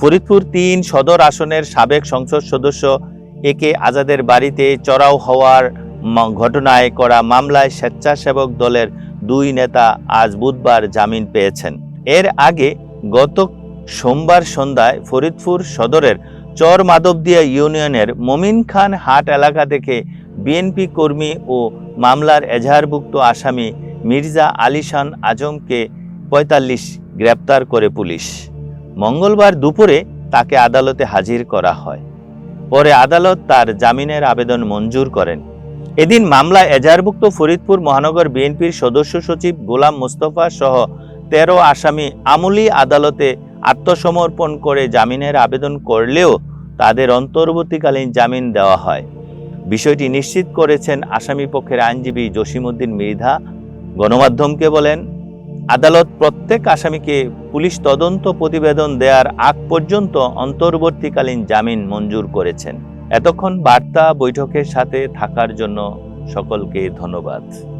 ফরিদপুর তিন সদর আসনের সাবেক সংসদ সদস্য একে আজাদের বাড়িতে চড়াও হওয়ার ঘটনায় করা মামলায় স্বেচ্ছাসেবক দলের দুই নেতা আজ বুধবার জামিন পেয়েছেন। এর আগে গত সোমবার সন্ধ্যায় ফরিদপুর সদরের চর মাধবদিয়া ইউনিয়নের মমিন খান হাট এলাকা থেকে বিএনপি কর্মী ও মামলার এজাহারভুক্ত আসামি মির্জা আলিশান আজমকে পঁয়তাল্লিশ গ্রেপ্তার করে পুলিশ। মঙ্গলবার দুপুরে তাকে আদালতে হাজির করা হয়। পরে আদালত তার জামিনের আবেদন মঞ্জুর করেন। এদিন মামলা এজাহারভুক্ত ফরিদপুর মহানগর বিএনপির সদস্য সচিব গোলাম মোস্তফা সহ তেরো আসামি আমলি আদালতে আত্মসমর্পণ করে জামিনের আবেদন করলেও তাদের অন্তর্বর্তীকালীন জামিন দেওয়া হয়। বিষয়টি নিশ্চিত করেছেন আসামি পক্ষের আইনজীবী জসিমউদ্দিন মৃধা গণমাধ্যমকে বলেন আদালত প্রত্যেক আসামিকে পুলিশ তদন্ত প্রতিবেদন দেওয়ার আগ পর্যন্ত অন্তর্বর্তীকালীন জামিন মঞ্জুর করেছেন। এতক্ষণ বার্তা বৈঠকের সাথে থাকার জন্য সকলকে ধন্যবাদ।